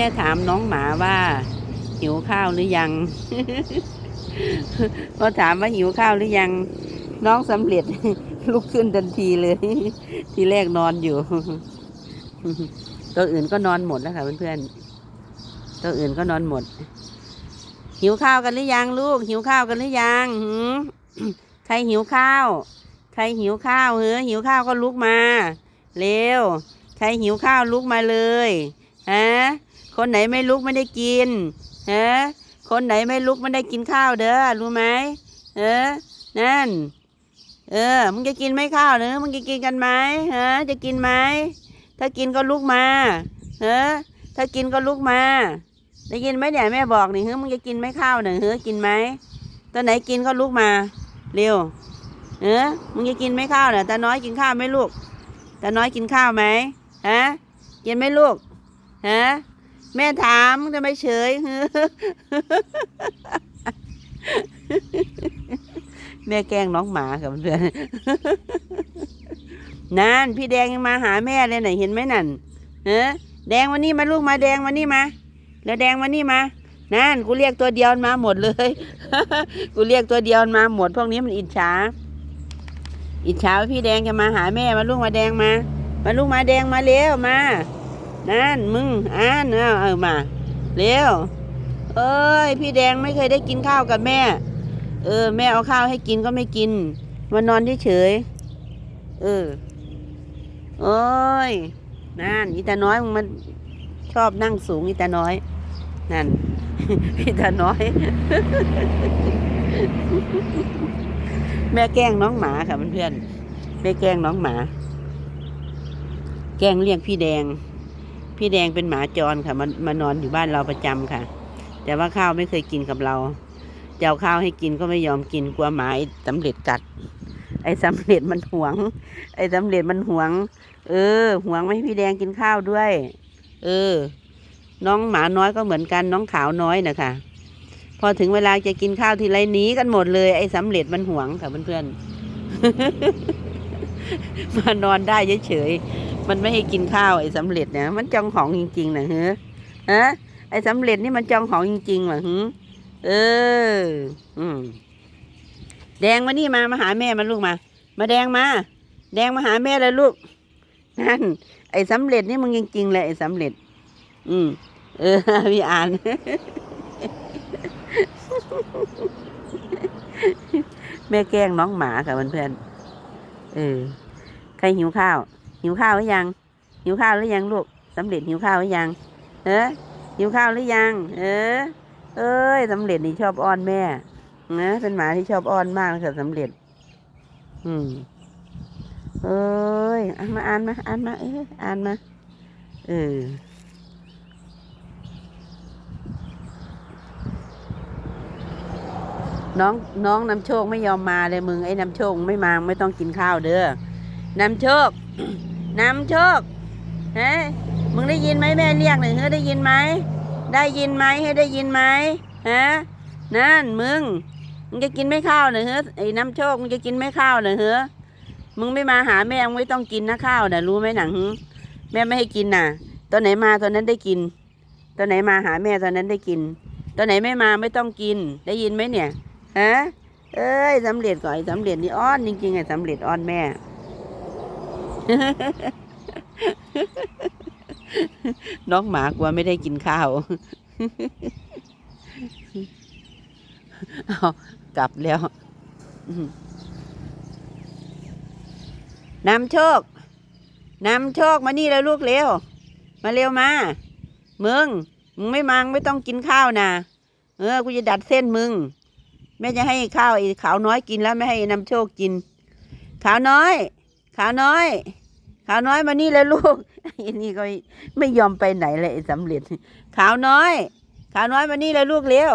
ม่ถามน้องหมาว่า หิวข้าวหรือยังพอถามว่าหิวข้าวหรือยัง น้องสำเร็จ ลุกขึ้นทันทีเลย ทีแรกนอนอยู่ ตัวอื่นก็นอนหมดแล้วค่ะเพื่อนๆตัวอื่นก็นอนหมด หิวข้าวกันหรือยังลูก หิวข้าวกันหรือยังหืใครหิวข้าว ใครหิวข้าวเฮ้อหิวข้าวก็ลุกมา เร็ว ใครหิวข้าวลุกมาเลยฮะ คนไหนไม่ลุกไม่ได้กินฮะคนไหนไม่ลุกไม่ได้กินข้าวเด้อรู้ไหมเออนั่น เออ มึงจะกินไหมข้าวเนอมึงจะกินกันไหมฮะจะกินไหมถ้ากินก็ลุกมาเออถ้ากินก็ลุกมาได้ยินไหมเนี่ยแม่บอกนี่เฮ้ยมึงจะกินไหมข้าวเนี่ยเฮ้ยกินไหมตอนไหนกินก็ลุกมา เร็ว เออมึงจะกินไหมข้าวเนี่ยตาน้อยกินข้าวไหมลูกตาน้อยกินข้าวไหมฮะกินไหมลูกฮะ แม่ถามมึงจะไม่เฉยเฮ้ยแม่แกล้งน้องหมากับเพื่อนนั่นพี่แดงยังมาหาแม่เลยไหนเห็นไหมนั่นเออแดงวันนี้มาลูกมาแดงวันนี้มา แล้วแดงมานี่มานั่นกูเรียกตัวเดียวมาหมดเลย กูเรียกตัวเดียวมาหมดพวกนี้มันอิจฉา อิจฉาว่าพี่แดงจะมาหาแม่มาลูกมาแดงมา มาลูกมาแดงมาเร็วมา นั่นมึงอ่านเอาเอมาเร็วเอ้ย พี่แดงไม่เคยได้กินข้าวกับแม่ เออ แม่เอาข้าวให้กินก็ไม่กินมานอนเฉยเออโอ้ยนั่นอีตาน้อยมันชอบนั่งสูงอีตาน้อย นั่นอีตาน้อย แม่แกล้งน้องหมาค่ะเพื่อนๆแม่แกล้งน้องหมา แกล้งเรียกพี่แดง พี่แดงเป็นหมาจรค่ะมันมานอนอยู่บ้านเราประจำค่ะ แต่ว่าข้าวไม่เคยกินกับเราจะเอาข้าวให้กินก็ไม่ยอมกินกลัวหมาไอ้สำเร็จกัด ไอ้สำเร็จมันหวง ไอ้สำเร็จมันหวง เออหวงไม่ให้พี่แดงกินข้าวด้วย เออ น้องหมาน้อยก็เหมือนกันน้องขาวน้อยนะคะพอถึงเวลาจะกินข้าวทีไรหนีกันหมดเลยไอ้สำเร็จมันหวงค่ะเพื่อนๆมานอนได้เฉยๆ มันไม่ให้กินข้าวไอ้สำเร็จเนี่ยมันจองของจริงๆนะเฮ้ฮะไอ้สำเร็จนี่มันจองของจริงๆเหรอฮึเออ อืม แดงมานี่มามาหาแม่มาลูกมา มาแดงมา แดงมาหาแม่เลยลูก นั่น ไอ้สำเร็จนี่มึงจริงๆเลยไอ้สำเร็จ อืม เออพี่อ่าน แม่แกล้งน้องหมาค่ะเพื่อนๆเออ ใครหิวข้าว หิวข้าวหรือยัง หิวข้าวหรือยังลูกสำเร็จหิวข้าวหรือยังเออหิวข้าวหรือยัง เออ เอ้ยสำเร็จนี่ชอบอ้อนแม่นะเป็นหมาที่ชอบอ้อนมากเลยค่ะสำเร็จ อืม เอ้ยอ่านมาอ่านมาอ่านมาเอออ่านมาเออน้องน้องนำโชคไม่ยอมมาเลยมึงไอ้นำโชคไม่มาไม่ต้องกินข้าวเด้อนำโชค นำโชคเฮ้ยมึงได้ยินไหมแม่เรียกหน่อยเฮ้ได้ยินไหมได้ยินไหมให้ได้ยินไหมฮะนั่นมึงมึงจะกินไม่ข้าวหน่อยเฮ้ไอ้นำโชคมึงจะกินไม่ข้าวหน่อยเฮ้มึงไม่มาหาแม่มึงไม่ต้องกินนะข้าวนะรู้ไหมหนังแม่ไม่ให้กินน่ะตอนไหนมาตอนนั้นได้กินตอนไหนมาหาแม่ตอนนั้นได้กินตอนไหนไม่มาไม่ต้องกิน ได้ยินไหมเนี่ยฮะเอ้ยสำเร็จก่อนสำเร็จนี่อ้อนจริงๆไอ้สำเร็จอ้อนแม่ น้องหมากลัวไม่ได้กินข้าว เอากลับแล้ว นำโชค นำโชคมานี่แล้วลูกเร็ว มาเร็วมา มึง มึงไม่มังไม่ต้องกินข้าวนะ เออ กูจะดัดเส้นมึง แม่จะให้ข้าวไอ้ขาวน้อยกินแล้วไม่ให้นำโชคกิน ขาวน้อย ขาวน้อย ขาวน้อยมานี่เลยลูกอ้นี่ก็ไม่ยอมไปไหนเลยไอ้สำเร็จ ขาวน้อย ขาวน้อยมานี่เลยลูกเร็ว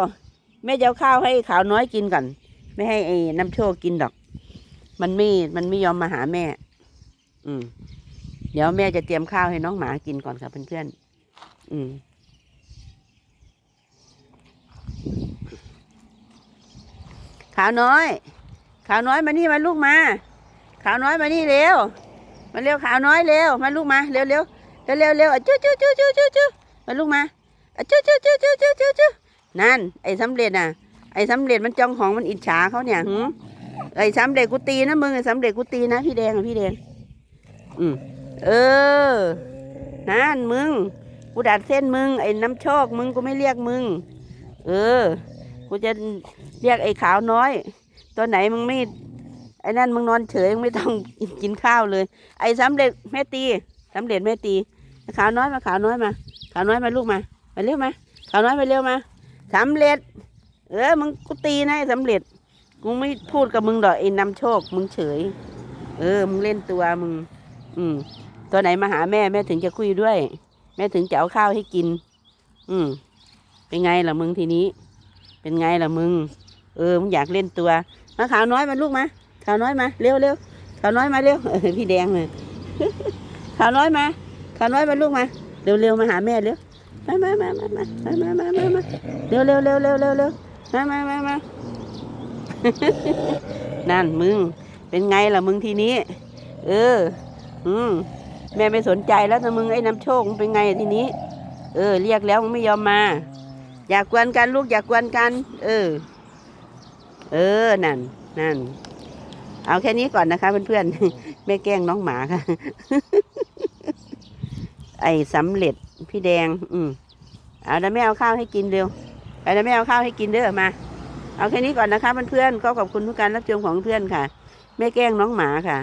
แม่จะเอาข้าวให้ขาวน้อยกินก่อน ไม่ให้ไอ้น้ำโชคกินดอก มันไม่มันไม่ยอมมาหาแม่ อืม เดี๋ยวแม่จะเตรียมข้าวให้น้องหมากินก่อนค่ะเพื่อนๆอืมขาวน้อย ขาวน้อยมานี่มาลูกมา ขาวน้อยมานี่เร็ว มาเร็วขาวน้อยเร็วมาลูกมาเร็วเร็วเร็วเร็วเร็วจู้จู้จู้จู้จู้จู้มาลูกมาอะเจ้าเจ้าเจ้าเจ้าเจ้าเจ้าเจ้นั่น ไอ้สำเร็จน่ะ ไอ้สำเร็จมันจองของมันอิจฉาเขาเนี่ยหืมไอ้สำเร็จกูตีนะมึงไอ้สำเร็จกูตีนะพี่แดงอะพี่แดง อืมเออนั่นมึงกูดัดเส้นมึง ไอ้น้ำโชคมึงกูไม่เรียกมึง เออ กูจะเรียกไอ้ขาวน้อย ตัวไหนมึงไม่ ไอ้นั่นมึงนอนเฉยมึงไม่ต้องกินข้าวเลย ไอ้สำเร็จแม่ตีสำเร็จแม่ตีขาวน้อยมาขาวน้อยมา ขาวน้อยมาลูกมามาเร็วมาขาวน้อยมาเร็วมาสำเร็จ เออมึงกูตีนะไอ้สำเร็จกูไม่พูดกับมึงดอกไอ้นำโชค มึงเฉย เออมึงเล่นตัวมึง อืม ตัวไหนมาหาแม่แม่ถึงจะคุยด้วย แม่ถึงจะเอาข้าวให้กิน อืมเป็นไงล่ะมึงทีนี้ เป็นไงล่ะมึง เออมึงอยากเล่นตัวมาขาวน้อยมาลูกมา ขาวน้อยมาเร็วเร็วขาวน้อยมาเร็วเออพี่แดงเลยขาวน้อยมาขาวน้อยมาลูกมาเร็วเร็วมาหาแม่เร็วมามามามามามามามามาเร็วเร็วเร็วเร็วเร็วเร็วมามามามานั่นมึงเป็นไงล่ะมึงทีนี้ เออ อืมแม่ไม่สนใจแล้วนะมึงไอ้น้ำโชคมึงเป็นไงทีนี้ เออ เรียกแล้วมึงไม่ยอมมา อยากกวนกันลูกอยากกวนกัน เออ เออนั่นนั่น เอาแค่นี้ก่อนนะคะเพื่อนๆแม่แกล้งน้องหมาค่ะ ไอ้สำเร็จพี่แดง อืมเอาแล้วแม่เอาข้าวให้กินเร็วไปแล้วแม่เอาข้าวให้กินเด้อมา เอาแค่นี้ก่อนนะคะเพื่อนๆก็ขอบคุณทุกการรับชมของเพื่อนค่ะแม่แกล้งน้องหมาค่ะ